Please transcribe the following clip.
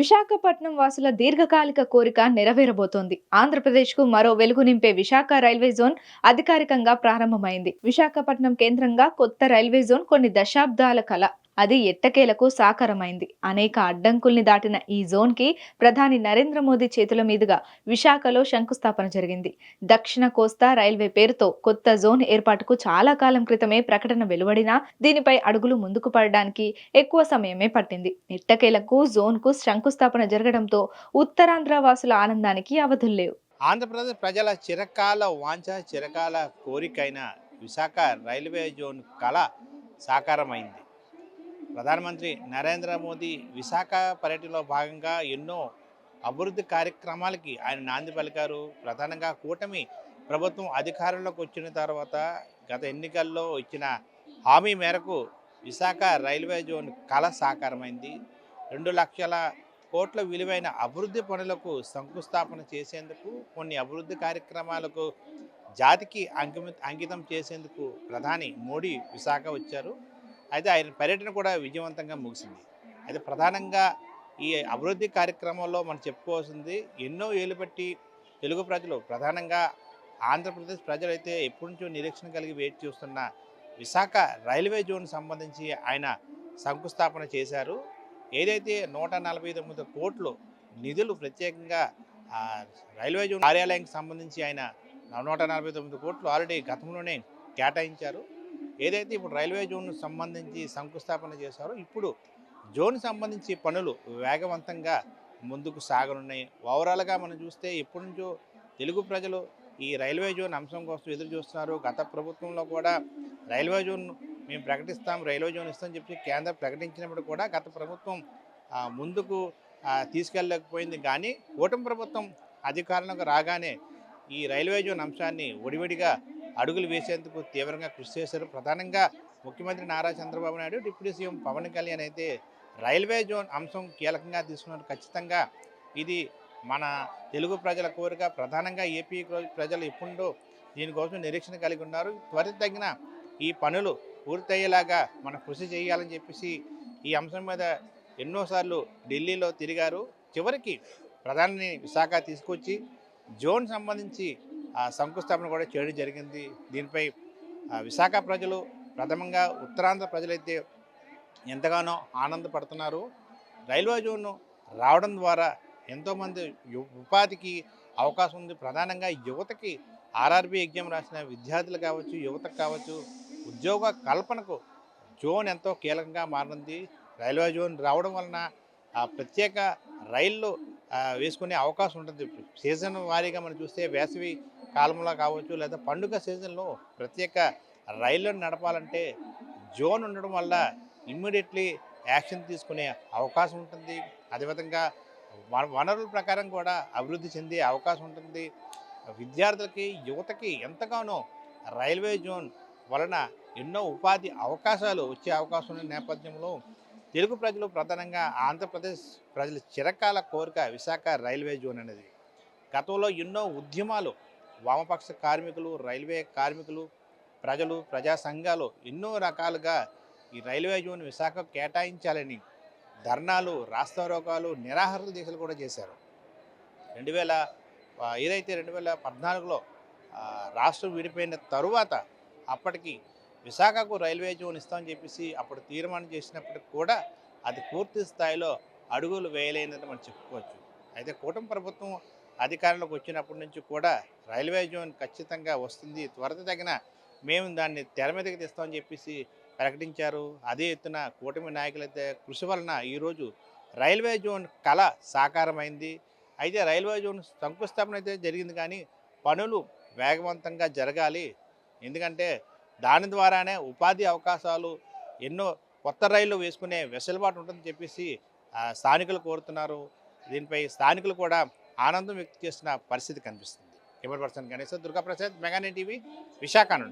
విశాఖపట్నం వాసుల దీర్ఘకాలిక కోరిక నెరవేరబోతోంది. ఆంధ్రప్రదేశ్కు మరో వెలుగు నింపే విశాఖ రైల్వే జోన్ అధికారికంగా ప్రారంభమైంది. విశాఖపట్నం కేంద్రంగా కొత్త రైల్వే జోన్ కొన్ని దశాబ్దాల కళ అది ఎట్టకేలకు సాకారమైంది. అనేక అడ్డంకుల్ని దాటిన ఈ జోన్కి ప్రధాని నరేంద్ర మోదీ చేతుల మీదుగా విశాఖలో శంకుస్థాపన జరిగింది. దక్షిణ కోస్తా రైల్వే పేరుతో కొత్త జోన్ ఏర్పాటుకు చాలా కాలం క్రితమే ప్రకటన వెలువడినా దీనిపై అడుగులు ముందుకు పడడానికి ఎక్కువ సమయమే పట్టింది. ఎట్టకేలకు జోన్కు శంకుస్థాపన జరగడంతో ఉత్తరాంధ్ర వాసుల ఆనందానికి అవధుల్లేవు ఆంధ్రప్రదేశ్ ప్రజల చిరకాల వాంఛ చిరకాల కోరికైన విశాఖ రైల్వే జోన్ కళ సాకారమైంది. ప్రధానమంత్రి నరేంద్ర మోదీ విశాఖ పర్యటనలో భాగంగా ఎన్నో అభివృద్ధి కార్యక్రమాలకి ఆయన నాంది పలికారు. ప్రధానంగా కూటమి ప్రభుత్వం అధికారంలోకి వచ్చిన తర్వాత గత ఎన్నికల్లో ఇచ్చిన హామీ మేరకు విశాఖ రైల్వే జోన్ కళ సాకారమైంది. రెండు లక్షల కోట్ల విలువైన అభివృద్ధి పనులకు శంకుస్థాపన చేసేందుకు కొన్ని అభివృద్ధి కార్యక్రమాలకు జాతికి అంకిమ అంకితం చేసేందుకు ప్రధాని మోడీ విశాఖ వచ్చారు. అయితే ఆయన పర్యటన కూడా విజయవంతంగా ముగిసింది. అయితే ప్రధానంగా ఈ అభివృద్ధి కార్యక్రమంలో మనం చెప్పుకోవాల్సింది ఎన్నో ఏళ్ళు బట్టి తెలుగు ప్రజలు ప్రధానంగా ఆంధ్రప్రదేశ్ ప్రజలైతే ఎప్పటి నుంచో నిరీక్షణ కలిగి వెయిట్ చూస్తున్న విశాఖ రైల్వే జోన్ సంబంధించి ఆయన శంకుస్థాపన చేశారు. ఏదైతే నూట నలభై తొమ్మిది కోట్లు నిధులు ప్రత్యేకంగా రైల్వే జోన్ కార్యాలయానికి సంబంధించి ఆయన నూట నలభై తొమ్మిది కోట్లు ఆల్రెడీ గతంలోనే కేటాయించారు. ఏదైతే ఇప్పుడు రైల్వే జోన్ సంబంధించి శంకుస్థాపన చేశారో ఇప్పుడు జోన్ సంబంధించి పనులు వేగవంతంగా ముందుకు సాగనున్నాయి. ఓవరాల్గా మనం చూస్తే ఎప్పటి నుంచో తెలుగు ప్రజలు ఈ రైల్వే జోన్ అంశం కోసం ఎదురు చూస్తున్నారు గత ప్రభుత్వంలో కూడా రైల్వే జోన్ మేము ప్రకటిస్తాం రైల్వే జోన్ ఇస్తామని చెప్పి కేంద్రం ప్రకటించినప్పుడు కూడా గత ప్రభుత్వం ముందుకు తీసుకెళ్ళలేకపోయింది. కానీ కూటమి ప్రభుత్వం అధికారంలోకి రాగానే ఈ రైల్వే జోన్ అంశాన్ని ఒడివడిగా అడుగులు వేసేందుకు తీవ్రంగా కృషి చేశారు. ప్రధానంగా ముఖ్యమంత్రి నారా చంద్రబాబు నాయుడు డిప్యూటీ సీఎం పవన్ కళ్యాణ్ అయితే రైల్వే జోన్ అంశం కీలకంగా తీసుకున్నారు. ఖచ్చితంగా ఇది మన తెలుగు ప్రజల కోరిక. ప్రధానంగా ఏపీ ప్రజలు ఎప్పుడో దీనికోసం నిరీక్షణ కలిగి ఉన్నారు. త్వరిత తగిన ఈ పనులు పూర్తయ్యేలాగా మనం కృషి చేయాలని చెప్పేసి ఈ అంశం మీద ఎన్నోసార్లు ఢిల్లీలో తిరిగారు. చివరికి ప్రధాని విశాఖ తీసుకొచ్చి జోన్ సంబంధించి శంకుస్థాపన కూడా చేయడం జరిగింది. దీనిపై ఆ, విశాఖ ప్రజలు ప్రథమంగా ఉత్తరాంధ్ర ప్రజలైతే ఎంతగానో ఆనందపడుతున్నారు. రైల్వే జోన్ రావడం ద్వారా ఎంతోమంది ఉపాధికి అవకాశం ఉంది. ప్రధానంగా యువతకి ఆర్ఆర్బి ఎగ్జామ్ రాసిన విద్యార్థులు కావచ్చు యువతకు కావచ్చు ఉద్యోగ కల్పనకు జోన్ ఎంతో కీలకంగా మారింది. రైల్వే జోన్ రావడం వలన ఆ ప్రత్యేక రైళ్ళు వేసుకునే అవకాశం ఉంటుంది. సీజన్ వారీగా మనం చూస్తే వేసవి కాలంలో కావచ్చు లేదా పండుగ సీజన్లో ప్రత్యేక రైళ్ళను నడపాలంటే జోన్ ఉండడం వల్ల ఇమ్మీడియట్లీ యాక్షన్ తీసుకునే అవకాశం ఉంటుంది. అదేవిధంగా వ- వనరుల ప్రకారం కూడా అభివృద్ధి చెందే అవకాశం ఉంటుంది. విద్యార్థులకి యువతకి ఎంతగానో రైల్వే జోన్ వలన ఎన్నో ఉపాధి అవకాశాలు వచ్చే అవకాశం ఉన్న నేపథ్యంలో తెలుగు ప్రజలు ప్రధానంగా ఆంధ్రప్రదేశ్ ప్రజల చిరకాల కోరిక విశాఖ రైల్వే జోన్ అనేది. గతంలో ఎన్నో ఉద్యమాలు వామపక్ష కార్మికులు రైల్వే కార్మికులు ప్రజలు ప్రజా సంఘాలు ఎన్నో రకాలుగా ఈ రైల్వే జోన్ విశాఖ కేటాయించాలని ధర్నాలు రాస్తారోకాలు నిరాహార దీక్షలు కూడా చేశారు. రెండు వేల ఏదైతే రెండు వేల పద్నాలుగులో రాష్ట్రం విడిపోయిన తరువాత అప్పటికి విశాఖకు రైల్వే జోన్ ఇస్తామని చెప్పేసి అప్పుడు తీర్మానం చేసినప్పటికి కూడా అది పూర్తి స్థాయిలో అడుగులు వేయలేదని మనం చెప్పుకోవచ్చు. అయితే కూటమి ప్రభుత్వం అధికారంలోకి వచ్చినప్పటి నుంచి కూడా రైల్వే జోన్ ఖచ్చితంగా వస్తుంది. త్వరత తగిన మేము దాన్ని తెర మీదకి తెస్తామని చెప్పేసి ప్రకటించారు. అదే ఎత్తున కూటమి నాయకులైతే కృషి వలన ఈరోజు రైల్వే జోన్ కళ సాకారమైంది. అయితే రైల్వే జోన్ శంకుస్థాపన అయితే జరిగింది కానీ పనులు వేగవంతంగా జరగాలి. ఎందుకంటే దాని ద్వారానే ఉపాధి అవకాశాలు ఎన్నో కొత్త రైళ్ళు వేసుకునే వెసులుబాటు ఉంటుందని చెప్పేసి స్థానికులు కోరుతున్నారు. దీనిపై స్థానికులు కూడా ఆనందం వ్యక్తం చేస్తున్న పరిస్థితి కనిపిస్తుంది. కెమెరా పర్సన్ గణేశ్వర్ దుర్గాప్రసాద్ మెగానే టీవీ విశాఖ నుండి.